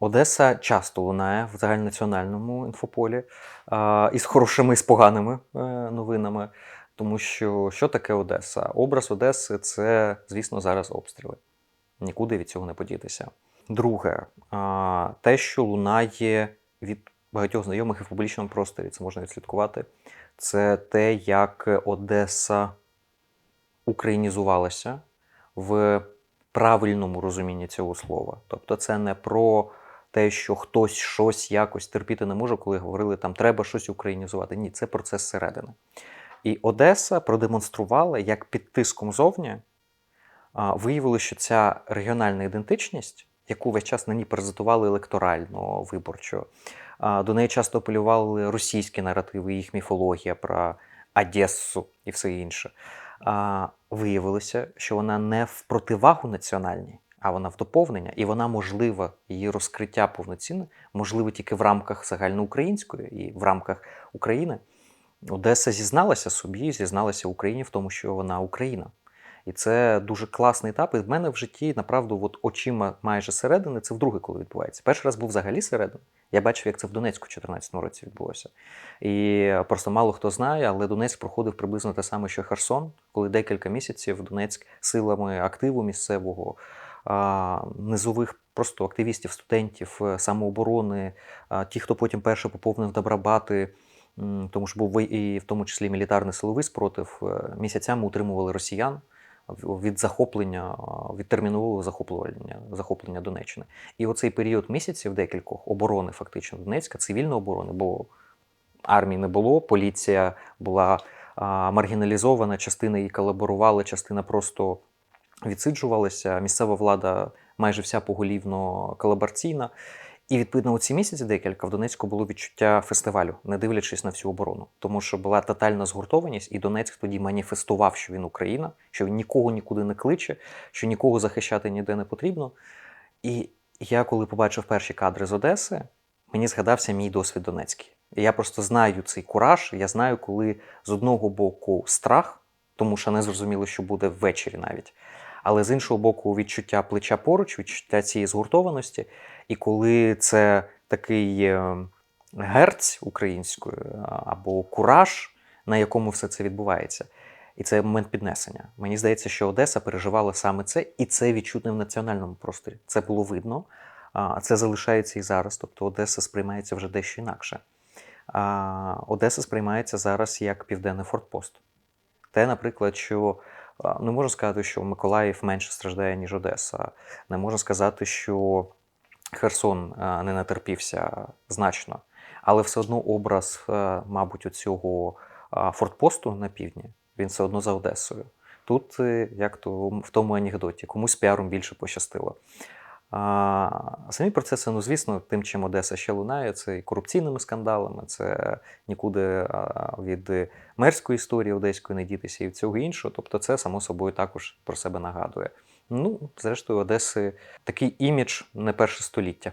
Одеса часто лунає в загальнонаціональному інфополі із хорошими і з поганими е, новинами. Тому що що таке Одеса? Образ Одеси це, звісно, зараз обстріли. Нікуди від цього не подітися. Друге, те, що лунає від багатьох знайомих і в публічному просторі, це можна відслідкувати. Це те, як Одеса українізувалася в правильному розумінні цього слова. Тобто, це не про те, що хтось щось якось терпіти не може, коли говорили, там треба щось українізувати. Ні, це процес зсередини. І Одеса продемонструвала, як під тиском зовні виявилося, що ця регіональна ідентичність, яку весь час на ній презентували електорально, виборчо, до неї часто апелювали російські наративи, їх міфологія про Одесу і все інше. Виявилося, що вона не в противагу національній, а вона в доповнення, і вона можлива, її розкриття повноцінне, можливе тільки в рамках загальноукраїнської і в рамках України. Одеса зізналася собі, зізналася Україні в тому, що вона Україна. І це дуже класний етап. І в мене в житті, направду, от очима майже середини, це вдруге, коли відбувається. Перший раз був взагалі середини. Я бачив, як це в Донецьку в 2014 році відбулося. І просто мало хто знає, але Донецьк проходив приблизно те саме, що Херсон, коли декілька місяців Донецьк силами активу місцевого, низових просто активістів, студентів, е, самооборони, ті, хто потім перше поповнив Добробати. Тому що був і в тому числі мілітарний силовий спротив, е, місяцями утримували росіян від захоплення, від термінового захоплення, захоплення Донеччини. І оцей період місяців декількох оборони, фактично Донецька, цивільної оборони, бо армії не було, поліція була маргіналізована, частина її колаборувала, частина просто відсиджувалася. Місцева влада майже вся поголівно колабораційна. І відповідно у ці місяці декілька в Донецьку було відчуття фестивалю, не дивлячись на всю оборону, тому що була тотальна згуртованість, і Донецьк тоді маніфестував, що він Україна, що він нікого нікуди не кличе, що нікого захищати ніде не потрібно. І я, коли побачив перші кадри з Одеси, мені згадався мій досвід Донецький. Я просто знаю цей кураж. Я знаю, коли з одного боку страх, тому що не зрозуміло, що буде ввечері навіть. Але з іншого боку, відчуття плеча поруч, відчуття цієї згуртованості. І коли це такий е, герць українською або кураж, на якому все це відбувається. І це момент піднесення. Мені здається, що Одеса переживала саме це, і це відчутно в національному просторі. Це було видно, а це залишається і зараз. Тобто Одеса сприймається вже дещо інакше. Одеса сприймається зараз як південний фортпост. Те, наприклад, що не можу сказати, що Миколаїв менше страждає, ніж Одеса. Не можу сказати, що Херсон не натерпівся значно. Але все одно образ, е, мабуть, цього фортпосту на півдні, він все одно за Одесою. Тут, е, як то в тому анекдоті, комусь піаром більше пощастило. А самі процеси, ну звісно, тим, чим Одеса ще лунає, це і корупційними скандалами, це нікуди від мерської історії одеської не дітися і всього іншого. Тобто, це само собою також про себе нагадує. Ну, зрештою, Одеси такий імідж не перше століття.